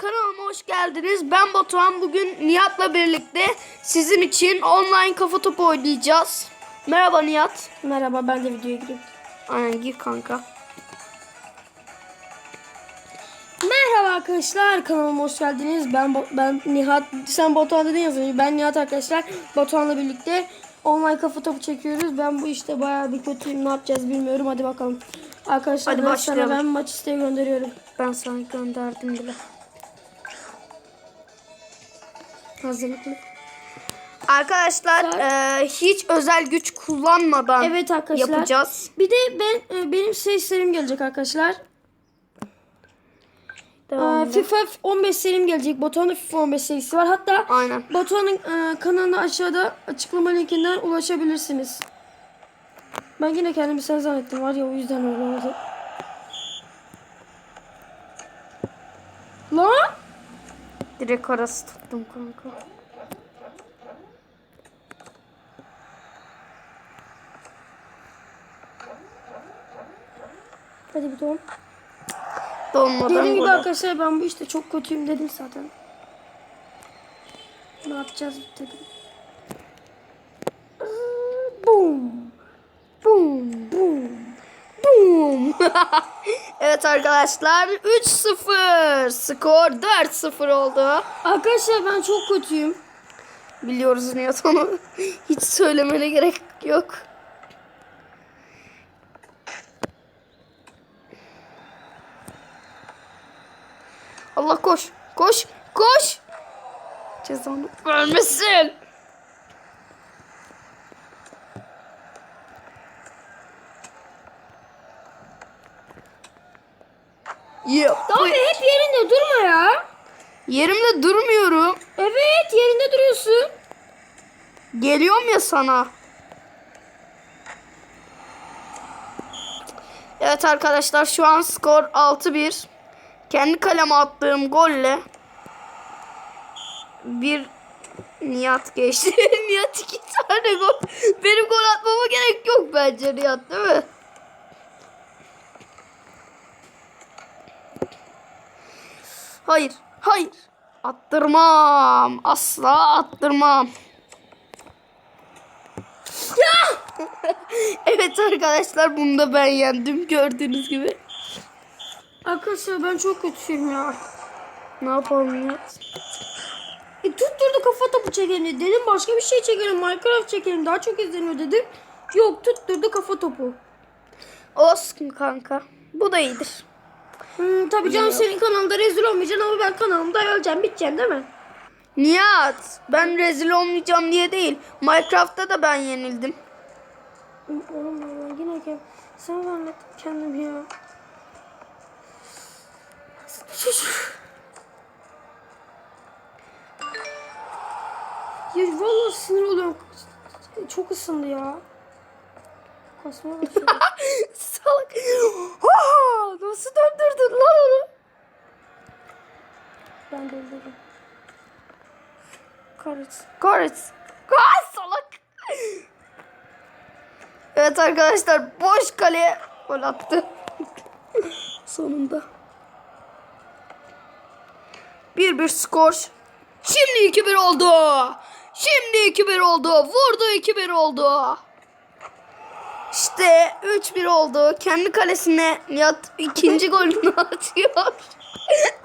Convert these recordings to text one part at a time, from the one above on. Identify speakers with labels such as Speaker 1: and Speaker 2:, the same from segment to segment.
Speaker 1: kanalıma hoş geldiniz. Ben Batuhan. Bugün Nihat'la birlikte sizin için online kafa topu oynayacağız. Merhaba Nihat.
Speaker 2: Merhaba ben de videoya gireyim.
Speaker 1: Aynen gir kanka.
Speaker 2: Merhaba arkadaşlar kanalıma hoş geldiniz. Ben ben Nihat. Sen Batuhan dedin ya az önce. Ben Nihat arkadaşlar. Batuhan'la birlikte online kafa topu çekiyoruz. Ben bu işte bayağı bir kötüyüm. Ne yapacağız bilmiyorum. Hadi bakalım. Arkadaşlar
Speaker 1: Hadi
Speaker 2: ben
Speaker 1: başlayalım.
Speaker 2: sana ben maç isteği gönderiyorum.
Speaker 1: Ben sana gönderdim bile.
Speaker 2: Hazırlıklı.
Speaker 1: Arkadaşlar eee, hiç özel güç kullanmadan
Speaker 2: Evet arkadaşlar.
Speaker 1: yapacağız.
Speaker 2: Bir de ben e, benim seslerim gelecek arkadaşlar.
Speaker 1: Edelim.
Speaker 2: FIFA 15 serim gelecek. Batuhan'ın FIFA 15 serisi var. Hatta
Speaker 1: Aynen.
Speaker 2: Batuhan'ın e, kanalına aşağıda açıklama linkinden ulaşabilirsiniz. Ben yine kendimi sen zannettim var ya o yüzden öyle oldu. Lan!
Speaker 1: Direkt arası tuttum kanka.
Speaker 2: Hadi bir ton.
Speaker 1: Donmadan
Speaker 2: Dediğim gibi arkadaşlar ben bu işte çok kötüyüm dedim zaten. Ne yapacağız dedim. Boom.
Speaker 1: Boom.
Speaker 2: Boom.
Speaker 1: Boom. evet arkadaşlar 3-0. Skor 4-0 oldu.
Speaker 2: Arkadaşlar ben çok kötüyüm.
Speaker 1: Biliyoruz Nihat onu. Hiç söylemene gerek yok. Allah koş. Koş. Koş. Cezanı vermesin. Yep.
Speaker 2: Abi hep yerinde durma ya.
Speaker 1: Yerimde durmuyorum.
Speaker 2: Evet yerinde duruyorsun.
Speaker 1: Geliyorum ya sana. Evet arkadaşlar şu an skor 6-1. Kendi kaleme attığım golle bir Nihat geçti. Nihat iki tane gol. Benim gol atmama gerek yok bence Nihat değil mi? Hayır. Hayır. Attırmam. Asla attırmam. evet arkadaşlar bunu da ben yendim gördüğünüz gibi.
Speaker 2: Arkadaşlar ben çok kötüyüm ya.
Speaker 1: Ne yapalım ya?
Speaker 2: E, tutturdu kafa topu çekelim dedim. Başka bir şey çekelim. Minecraft çekelim. Daha çok izleniyor dedim. Yok tutturdu kafa topu.
Speaker 1: Olsun kanka. Bu da iyidir.
Speaker 2: Hmm, tabii canım senin kanalda rezil olmayacaksın ama ben kanalımda öleceğim. Biteceksin değil mi?
Speaker 1: Nihat ben rezil olmayacağım diye değil. Minecraft'ta da ben yenildim.
Speaker 2: Oğlum ben yine gel. Sen zannettim kendimi ya. Ya vallahi sinir oluyorum. Çok ısındı ya. Kasmaya başladı.
Speaker 1: Salak. Nasıl döndürdün lan onu?
Speaker 2: ben öldürdüm. Kahretsin.
Speaker 1: Kahretsin. Ay salak. Evet arkadaşlar boş kaleye gol attı. Sonunda. 1-1 skor. Şimdi 2-1 oldu. Şimdi 2-1 oldu. Vurdu 2-1 oldu. İşte 3-1 oldu. Kendi kalesine Nihat ikinci golünü atıyor.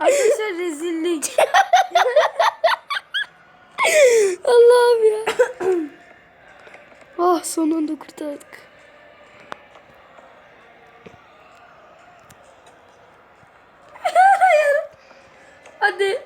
Speaker 2: Arkadaşlar rezillik.
Speaker 1: Allah'ım ya. ah sonunda kurtardık.
Speaker 2: Hadi. Hadi.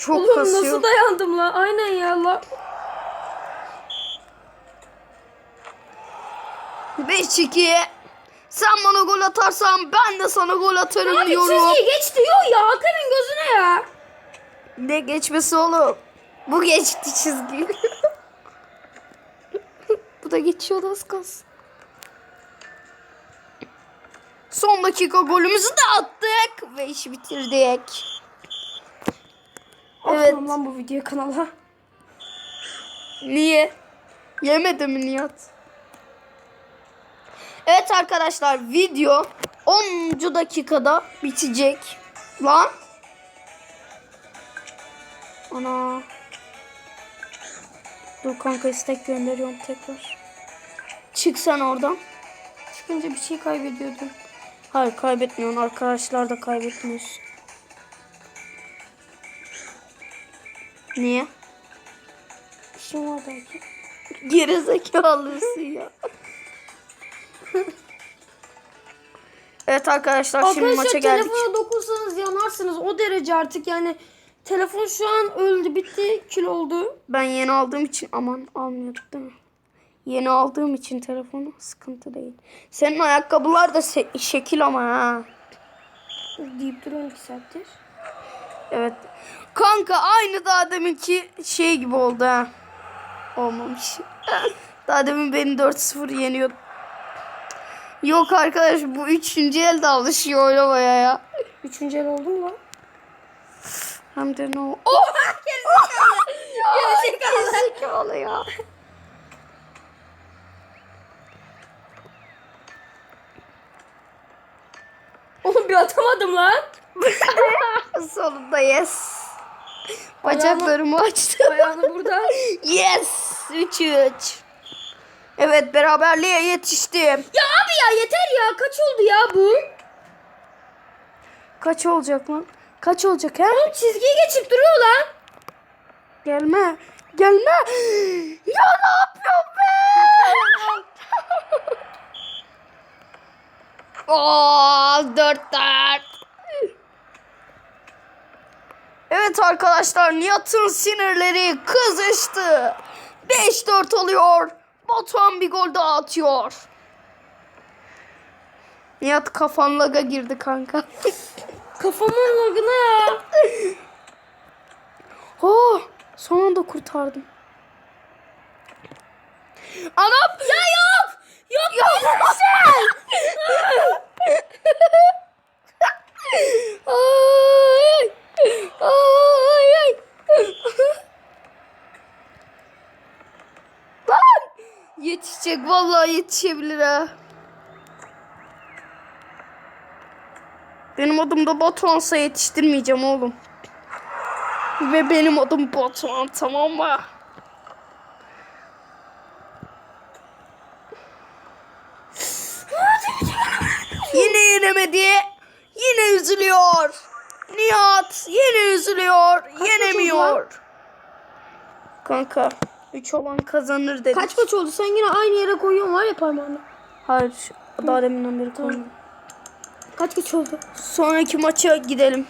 Speaker 1: Çok
Speaker 2: Oğlum
Speaker 1: kasıyor.
Speaker 2: nasıl dayandım lan? Aynen ya la.
Speaker 1: 5-2. Sen bana gol atarsan ben de sana gol atarım
Speaker 2: Abi
Speaker 1: diyorum.
Speaker 2: çizgiyi geç diyor ya. Hakan'ın gözüne ya.
Speaker 1: Ne geçmesi oğlum? Bu geçti çizgi. Bu da geçiyor az kalsın. Son dakika golümüzü de attık ve işi bitirdik. Evet.
Speaker 2: Atmam lan bu videoyu kanala.
Speaker 1: Niye? Yemedi mi Nihat? Evet arkadaşlar video 10. dakikada bitecek. Lan. Ana. Dur kanka istek gönderiyorum tekrar. Çık sen oradan. Çıkınca bir şey kaybediyordun. Hayır kaybetmiyorsun. Arkadaşlar da kaybetmiyorsun. Niye?
Speaker 2: İşim var belki.
Speaker 1: Geri zekalısın ya. evet arkadaşlar şimdi
Speaker 2: Arkadaşlar
Speaker 1: maça geldik.
Speaker 2: telefona dokunsanız yanarsınız. O derece artık yani. Telefon şu an öldü bitti kül oldu.
Speaker 1: Ben yeni aldığım için aman almıyorduk değil mi? Yeni aldığım için telefonu sıkıntı değil. Senin ayakkabılar da şekil ama ha.
Speaker 2: Deyip iki saattir.
Speaker 1: Evet. Kanka aynı daha deminki şey gibi oldu ha. Olmamış. daha demin beni 4-0 yeniyordu. Yok arkadaş bu üçüncü elde alışıyor oynamaya ya.
Speaker 2: Üçüncü el oldu mu lan?
Speaker 1: Hem de ne o? Oh! Gerizekalı. Gerizekalı ya.
Speaker 2: Oğlum bir atamadım lan.
Speaker 1: Sonunda yes. Bacaklarımı açtım.
Speaker 2: Ayağını burada.
Speaker 1: Yes. 3-3. Evet beraberliğe yetiştim.
Speaker 2: Ya abi ya yeter ya. Kaç oldu ya bu?
Speaker 1: Kaç olacak lan? Kaç olacak he?
Speaker 2: Oğlum çizgiyi geçip duruyor lan.
Speaker 1: Gelme. Gelme. Ya ne yapıyorsun be? Oo, dört dört. Evet arkadaşlar Nihat'ın sinirleri kızıştı. 5-4 oluyor. Batuhan bir gol daha atıyor. Nihat kafan laga girdi kanka.
Speaker 2: Kafamın lagına ya.
Speaker 1: Oh, son anda kurtardım. Anam! Ya yok! Yok yok bir şey! ay! Ay! Ay! Lan! Yetişecek vallahi yetişebilir ha. Benim adım da Batuhan'sa yetiştirmeyeceğim oğlum. Ve benim adım Batuhan tamam mı? Yine yenemedi. Yine üzülüyor. Nihat yine üzülüyor. Yenemiyor. Kanka 3 olan kazanır dedik.
Speaker 2: Kaç kaç oldu? Sen yine aynı yere koyuyorsun var ya parmağını.
Speaker 1: Hayır. Daha deminden beri koydum.
Speaker 2: Kaç kaç oldu?
Speaker 1: Sonraki maça gidelim.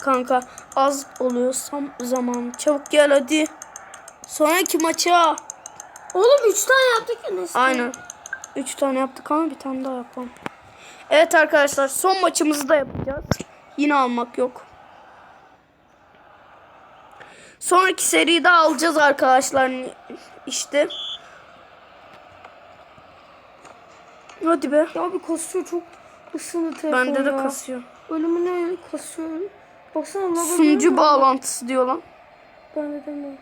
Speaker 1: Kanka az oluyor zaman. Çabuk gel hadi. Sonraki maça.
Speaker 2: Oğlum 3 tane yaptık ya neyse.
Speaker 1: Aynen. 3 tane yaptık ama bir tane daha yapalım. Evet arkadaşlar son maçımızı da yapacağız. Yine almak yok. Sonraki seriyi de alacağız arkadaşlar. İşte. Hadi be.
Speaker 2: Ya bir kasıyor çok ısındı telefon
Speaker 1: Bende de
Speaker 2: ya.
Speaker 1: kasıyor.
Speaker 2: Ölümüne kasıyor. Baksana laga
Speaker 1: Sunucu bağlantısı diyor lan.
Speaker 2: Ben de demiyorum.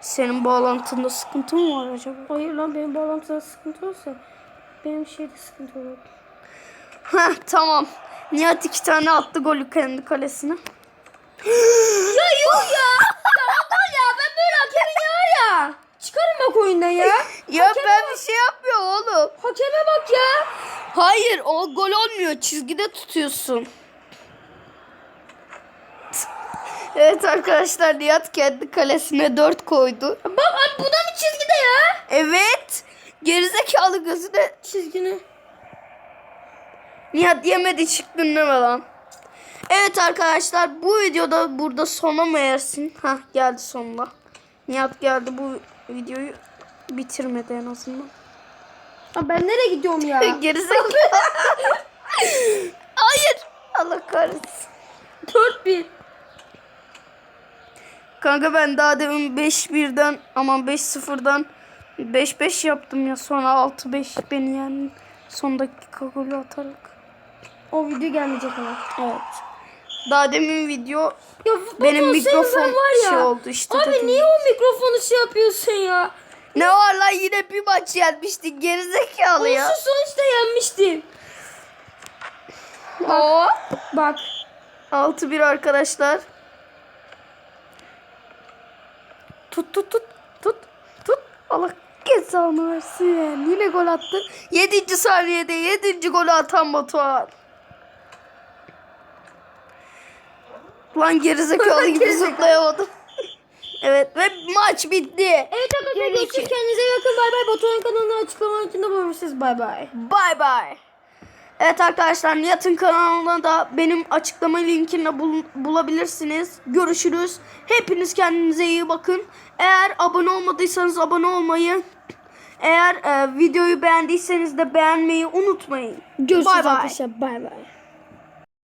Speaker 1: Senin bağlantında sıkıntı mı var acaba?
Speaker 2: Hayır lan benim bağlantıda sıkıntı olsa benim şeyde sıkıntı olur.
Speaker 1: Heh tamam. Nihat iki tane attı golü kendi kalesine.
Speaker 2: Ya yok ya. Adal ya ben böyle hakemin ya ya. Çıkarın bak oyundan ya.
Speaker 1: Ya ben bir şey yapmıyorum oğlum.
Speaker 2: Hakeme bak ya.
Speaker 1: Hayır o gol olmuyor. Çizgide tutuyorsun. Evet arkadaşlar Nihat kendi kalesine 4 koydu.
Speaker 2: Bak bu da mı çizgide ya?
Speaker 1: Evet. Gerizekalı gözüne
Speaker 2: Çizgini.
Speaker 1: Nihat yemedi çıktın deme lan. Evet arkadaşlar bu videoda burada sona mı ersin? Hah geldi sonuna. Nihat geldi bu videoyu bitirmedi en azından.
Speaker 2: Ya ben nereye gidiyorum ya?
Speaker 1: Gerizekalı. Hayır. Allah kahretsin.
Speaker 2: 4-1.
Speaker 1: Kanka ben daha demin 5-1'den aman 5-0'dan 5-5 yaptım ya sonra 6-5 beni yani son dakika golü atarak.
Speaker 2: O video gelmeyecek ama.
Speaker 1: Evet. Daha demin video
Speaker 2: Ya
Speaker 1: benim mikrofon
Speaker 2: var ya.
Speaker 1: şey oldu işte
Speaker 2: Abi
Speaker 1: dedim.
Speaker 2: niye o mikrofonu şey yapıyorsun ya?
Speaker 1: Ne var lan yine bir maç yenmiştin gerizekalı ya.
Speaker 2: Olsun sonuçta yenmiştim.
Speaker 1: Oo.
Speaker 2: Bak.
Speaker 1: 6-1 arkadaşlar. Tut tut tut tut tut. Allah cezanı versin. Yine gol attı. 7. saniyede 7. golü atan Batuhan. Lan gerizekalı gibi zıplayamadım. evet ve maç bitti.
Speaker 2: Evet arkadaşlar görüşürüz. Kendinize bakın. Bay bay. Batuhan'ın kanalına açıklama içinde bulunmuşsunuz. Bay bay.
Speaker 1: Bay bay. Evet arkadaşlar Nihat'ın kanalına da benim açıklama linkini bul- bulabilirsiniz. Görüşürüz. Hepiniz kendinize iyi bakın. Eğer abone olmadıysanız abone olmayı, eğer e, videoyu beğendiyseniz de beğenmeyi unutmayın.
Speaker 2: Görüşürüz
Speaker 1: bay.
Speaker 2: arkadaşlar. Bay bay.